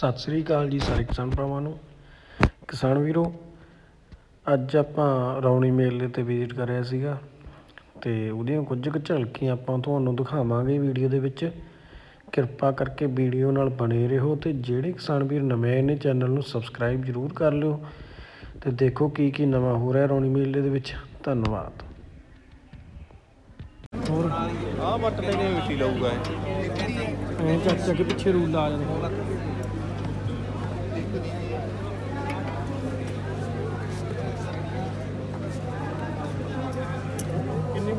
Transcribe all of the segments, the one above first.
ਸਤਿ ਸ੍ਰੀ ਅਕਾਲ ਜੀ ਸਾਰੇ ਕਿਸਾਨ ਭਰਾਵਾਂ ਨੂੰ। ਕਿਸਾਨ ਵੀਰੋ ਅੱਜ ਆਪਾਂ ਰੌਣੀ ਮੇਲੇ ਤੇ ਵਿਜ਼ਿਟ ਕਰਿਆ ਸੀਗਾ ਤੇ ਉਹਦੀਆਂ ਕੁਝ ਕੁ ਝਲਕੀਆਂ ਆਪਾਂ ਤੁਹਾਨੂੰ ਦਿਖਾਵਾਂਗੇ ਵੀਡੀਓ ਦੇ ਵਿੱਚ। ਕਿਰਪਾ ਕਰਕੇ ਵੀਡੀਓ ਨਾਲ ਬਣੇ ਰਹੋ ਤੇ ਜਿਹੜੇ ਕਿਸਾਨ ਵੀਰ ਨਵੇਂ ਨੇ ਚੈਨਲ ਨੂੰ ਸਬਸਕ੍ਰਾਈਬ ਜ਼ਰੂਰ ਕਰ ਲਿਓ ਤੇ ਦੇਖੋ ਕੀ ਕੀ ਨਵਾਂ ਹੋ ਰਿਹਾ ਰੌਣੀ ਮੇਲੇ ਦੇ ਵਿੱਚ। ਧੰਨਵਾਦ। ਹੋਰ? ਆਹ ਵੱਟ ਤੇ ਕਿਵੇਂ ਮਿੱਟੀ ਲਊਗਾ ਇਹ? ਚੱਕ ਚੱਕ ਪਿੱਛੇ ਰੂਲ ਆ ਜਾਂਦਾ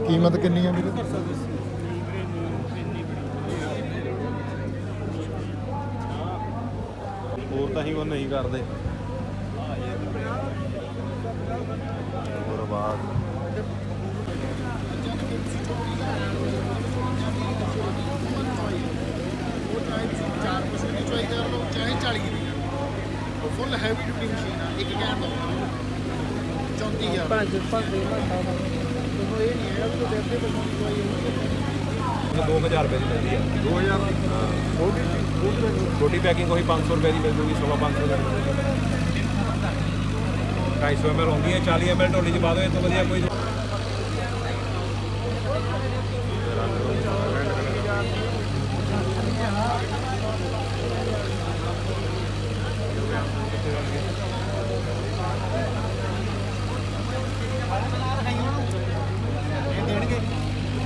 ਕੀਮਤ ਕਿੰਨੀ ਆ ਵੀਰੇ? ਹੋਰ ਤਾਂ ਹੀ ਉਹ ਨਹੀਂ ਕਰਦੇ। ਫੁੱਲ ਹੈਵੀ ਡਿਊਟੀ ਮਸ਼ੀਨ ਆ ਇੱਕ ਕਹਿਣ ਦਾ। 34000 ਪੰਜ ਪੰਜ ਤੁਹਾਨੂੰ ਇਹ ਨਹੀਂ ਹੈ ਕਿ ਦੇਖਦੇ ਬੰਦੇ ਦੀ ਦਵਾਈ ਹੋਊਗੀ 2000 ਰੁਪਏ ਦੀ ਮਿਲਦੀ ਆ। 2000 ਛੋਟੀ ਪੈਕਿੰਗ। ਕੋਈ 500 ਰੁਪਏ ਦੀ ਮਿਲ ਜੂਗੀ 1500 ਦੀ ਮਿਲ ਜੂਗੀ। 250 ml ਹੁੰਦੀ ਹੈ 40 ml ਢੋਲੀ ਚ ਪਾ ਦਿਓ ਇਹ ਤੋਂ ਵਧੀਆ ਕੋਈ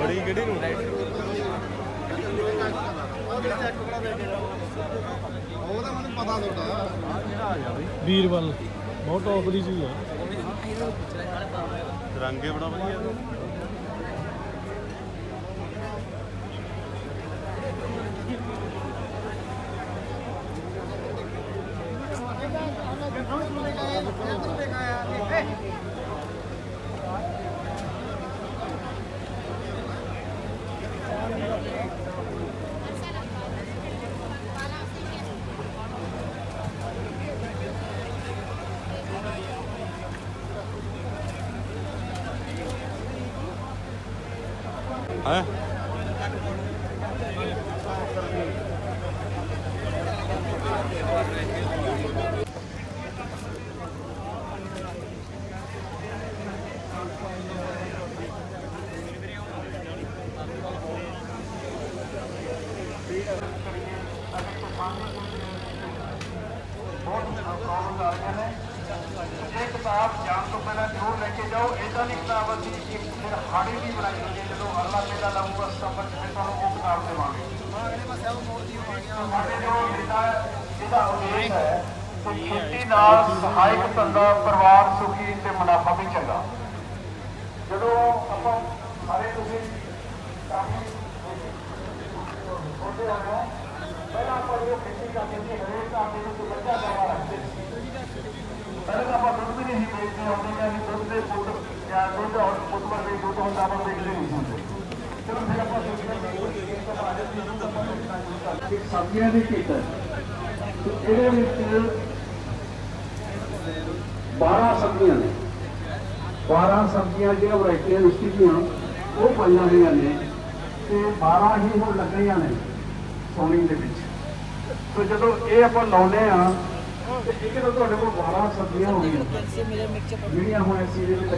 ਬੜੀ ਕਿਹੜੀ ਨੂੰ ਉਹ ਤਾਂ ਮੈਨੂੰ ਪਤਾ ਤੁਹਾਡਾ ਵੀਰਵਲ ਬਹੁਤ ਟੌਪ ਦੀ ਚੀਜ਼ ਆ। ਰੰਗੇ ਬੜਾ ਵਧੀਆ। ਹੈ। ਇਹ ਕਿਤਾਬ ਜਾਣ ਤੋਂ ਪਹਿਲਾਂ ਜ਼ਰੂਰ ਲੈ ਕੇ ਜਾਓ ਇਦਾਂ ਦੀ ਕਿਤਾਬ ਅਸੀਂ ਫਿਰ ਹਾੜੀ ਵੀ ਬਣਾਈ ਹੋਈ ਹੈ ਜਦੋਂ ਅਗਲਾ ਮੇਲਾ ਲਾਊਗਾ ਸਤੰਬਰ ਚ ਫਿਰ ਤੁਹਾਨੂੰ ਉਹ ਕਿਤਾਬ ਦੇਵਾਂਗੇ ਸਾਡੇ ਜੋ ਇਹਦਾ ਇਹਦਾ ਉਦੇਸ਼ ਹੈ ਕਿ ਖੇਤੀ ਨਾਲ ਸਹਾਇਕ ਧੰਦਾ ਪਰਿਵਾਰ ਸੁਖੀ ਤੇ ਮੁਨਾਫਾ ਵੀ ਚੰਗਾ ਜਦੋਂ ਆਪਾਂ ਸਾਰੇ ਤੁਸੀਂ ਕਾਫੀ ਛੋਟੇ ਹੋ ਗਏ ਪਹਿਲਾਂ ਆਪਾਂ ਜਦੋਂ ਖੇਤੀ ਕਰਦੇ ਸੀ ਹਰੇਕ ਕੰਮ ਦੇ ਵਿੱਚ ਬੱਚਾ ਕਰਵਾ ਰੱਖਦੇ ਸੀ ਪਹਿਲਾਂ ਤਾਂ ਆਪਾਂ ਦੁੱਧ ਵੀ ਨਹੀਂ ਸੀ ਵੇਚਦੇ ਹੁੰਦੇ ਜਾਂ ਅਸੀਂ ਦੁੱਧ ਦੇ ਫੁੱਟ ਜਾਂ ਦੁੱਧ ਔਰ ਫੁੱਟ ਨਹੀਂ ਹੁੰਦੇ ਚਲੋ ਫਿਰ ਆਪਾਂ ਸੋਚਦੇ ਹਾਂ। ਸਬਜ਼ੀਆਂ ਦੀ ਕਿੱਟ ਇਹਦੇ ਵਿੱਚ 12 ਸਬਜ਼ੀਆਂ ਨੇ। 12 ਸਬਜ਼ੀਆਂ ਜਿਹੜੀਆਂ ਵੈਰਾਈਟੀਆਂ ਲਿਸਟਿਡ ਦੀਆਂ, ਉਹ ਪਾਈਆਂ ਹੋਈਆਂ ਨੇ ਤੇ 12 ਹੀ ਹੁਣ ਲੱਗੀਆਂ ਨੇ ਸੋਣੀ ਦੇ ਵਿੱਚ। ਤੇ ਜਦੋਂ ਇਹ ਆਪਾਂ ਲਾਉਂਦੇ ਆ ਤੇ ਇੱਕ ਤਾਂ ਤੁਹਾਡੇ ਕੋਲ 12 ਸਬਜ਼ੀਆਂ ਹੋਣਗੀਆਂ ਜਿਹੜੀਆਂ ਹੁਣ ਅਸੀਂ ਇਹਦੇ ਵਿੱਚ